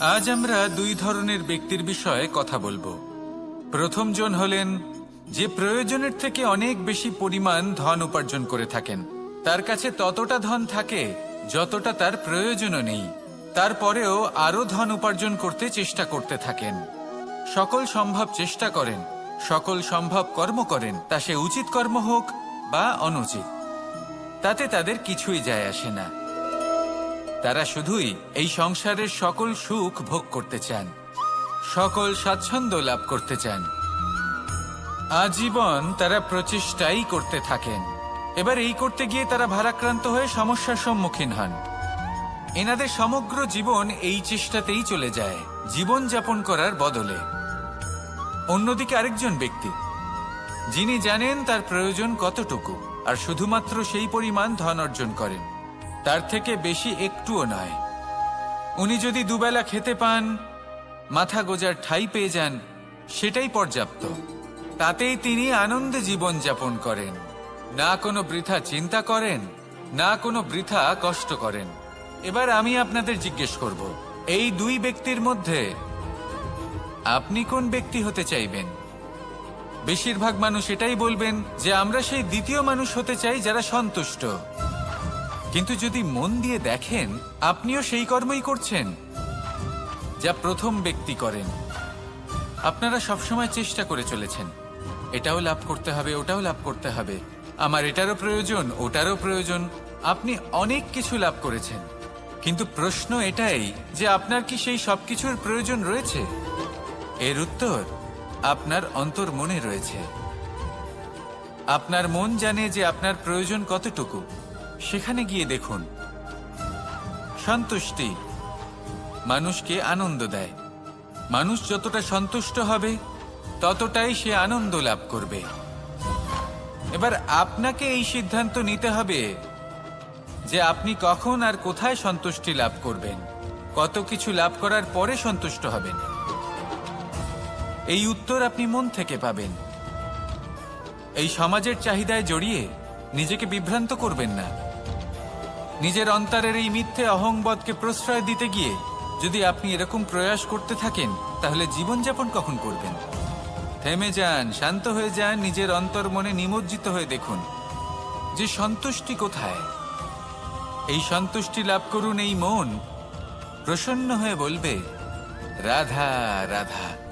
আজ আমরা দুই ধরনের ব্যক্তির বিষয়ে কথা বলব। প্রথম জন হলেন, যে প্রয়োজনের থেকে অনেক বেশি পরিমাণ ধন উপার্জন করে থাকেন। তার কাছে ততটা ধন থাকে যতটা তার প্রয়োজনও নেই। তারপরেও আরও ধন উপার্জন করতে চেষ্টা করতে থাকেন। সকল সম্ভব চেষ্টা করেন, সকল সম্ভব কর্ম করেন, তা সে উচিত কর্ম হোক বা অনুচিত। তাতে তাদের কিছুই যায় আসে না। তারা শুধুই এই সংসারের সকল সুখ ভোগ করতে চান, সকল স্বাচ্ছন্দ্য লাভ করতে চান। আজীবন তারা প্রচেষ্টাই করতে থাকেন। এবার এই করতে গিয়ে তারা ভারাক্রান্ত হয়ে সমস্যার সম্মুখীন হন। এনাদের সমগ্র জীবন এই চেষ্টাতেই চলে যায়, জীবন যাপন করার বদলে। অন্যদিকে আরেকজন ব্যক্তি, যিনি জানেন তার প্রয়োজন কতটুকু, আর শুধুমাত্র সেই পরিমাণ ধন অর্জন করেন। তার থেকে বেশি একটুও নয়। উনি যদি দুবেলা খেতে পান, মাথা গোজার ঠাই পেয়ে যান, সেটাই পর্যাপ্ত। তাতেই তিনি আনন্দে জীবন যাপন করেন। না কোনো বৃথা চিন্তা করেন, না কোনো বৃথা কষ্ট করেন। এবার আমি আপনাদের জিজ্ঞেস করব, এই দুই ব্যক্তির মধ্যে আপনি কোন ব্যক্তি হতে চাইবেন? বেশিরভাগ মানুষ এটাই বলবেন যে আমরা সেই দ্বিতীয় মানুষ হতে চাই যারা সন্তুষ্ট। কিন্তু যদি মন দিয়ে দেখেন, আপনিও সেই কর্মই করছেন, যা প্রথম ব্যক্তি করেন। আপনারা সবসময় চেষ্টা করে চলেছেন। এটাও লাভ করতে হবে, ওটাও লাভ করতে হবে। আমার এটারও প্রয়োজন, ওটারও প্রয়োজন। আপনি অনেক কিছু লাভ করেছেন। কিন্তু প্রশ্ন এটাই যে আপনার কি সেই সবকিছুর প্রয়োজন রয়েছে? এর উত্তর, আপনার অন্তর মনে রয়েছে। আপনার মন জানে যে আপনার প্রয়োজন কতটুকু। সেখানে গিয়ে দেখুন। সন্তুষ্টি। মানুষকে আনন্দ দেয়। মানুষ যতটা সন্তুষ্ট হবে, ততটাই সে আনন্দ লাভ করবে। এবার আপনাকে এই সিদ্ধান্ত নিতে হবে যে আপনি কখন আর কোথায় সন্তুষ্টি লাভ করবেন। কত কিছু লাভ করার পরে সন্তুষ্ট হবেন। এই উত্তর আপনি মন থেকে পাবেন। এই সমাজের চাহিদায় জড়িয়ে নিজেকে বিভ্রান্ত করবেন না। নিজের অন্তরের এই মিথ্যে অহংবোধকে প্রশ্রয় দিতে গিয়ে যদি আপনি এরকম প্রয়াস করতে থাকেন, তাহলে জীবনযাপন কখন করবেন? থেমে যান, শান্ত হয়ে যান, নিজের অন্তর মনে নিমজ্জিত হয়ে দেখুন যে সন্তুষ্টি কোথায়। এই সন্তুষ্টি লাভ করুন এই মন। প্রসন্ন হয়ে বলবে, রাধা রাধা।